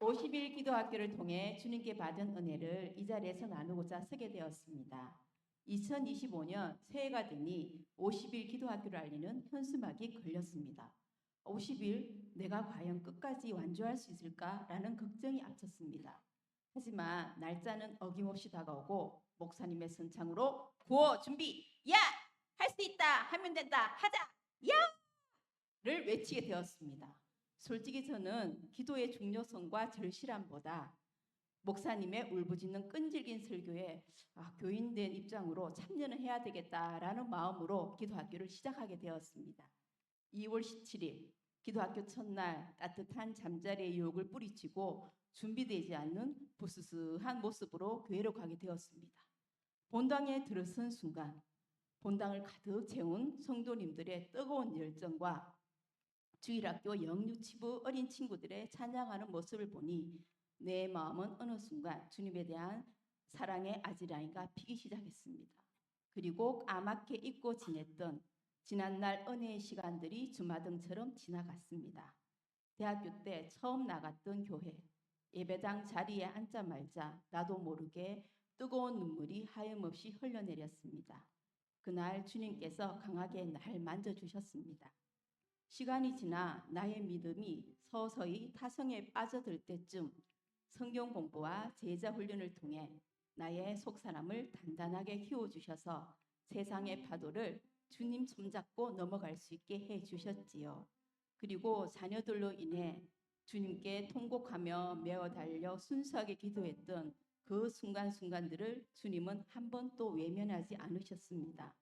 50일 기도학교를 통해 주님께 받은 은혜를 이 자리에서 나누고자 서게 되었습니다. 2025년 새해가 되니 50일 기도학교를 알리는 현수막이 걸렸습니다. 50일 내가 과연 끝까지 완주할 수 있을까라는 걱정이 앞섰습니다. 하지만 날짜는 어김없이 다가오고 목사님의 선창으로 구호 준비 야! 할 수 있다! 하면 된다! 하자! 야! 를 외치게 되었습니다. 솔직히 저는 기도의 중요성과 절실함보다 목사님의 울부짖는 끈질긴 설교에 아, 교인된 입장으로 참여는 해야 되겠다라는 마음으로 기도학교를 시작하게 되었습니다. 2월 17일 기도학교 첫날 따뜻한 잠자리의 유혹을 뿌리치고 준비되지 않는 부스스한 모습으로 교회로 가게 되었습니다. 본당에 들어선 순간 본당을 가득 채운 성도님들의 뜨거운 열정과 주일학교 영유치부 어린 친구들의 찬양하는 모습을 보니 내 마음은 어느 순간 주님에 대한 사랑의 아지랑이가 피기 시작했습니다. 그리고 까맣게 잊고 지냈던 지난날 은혜의 시간들이 주마등처럼 지나갔습니다. 대학교 때 처음 나갔던 교회, 예배당 자리에 앉자마자 나도 모르게 뜨거운 눈물이 하염없이 흘러내렸습니다. 그날 주님께서 강하게 날 만져주셨습니다. 시간이 지나 나의 믿음이 서서히 타성에 빠져들 때쯤 성경 공부와 제자 훈련을 통해 나의 속사람을 단단하게 키워주셔서 세상의 파도를 주님 손잡고 넘어갈 수 있게 해 주셨지요. 그리고 자녀들로 인해 주님께 통곡하며 메어 달려 순수하게 기도했던 그 순간순간들을 주님은 한 번도 외면하지 않으셨습니다.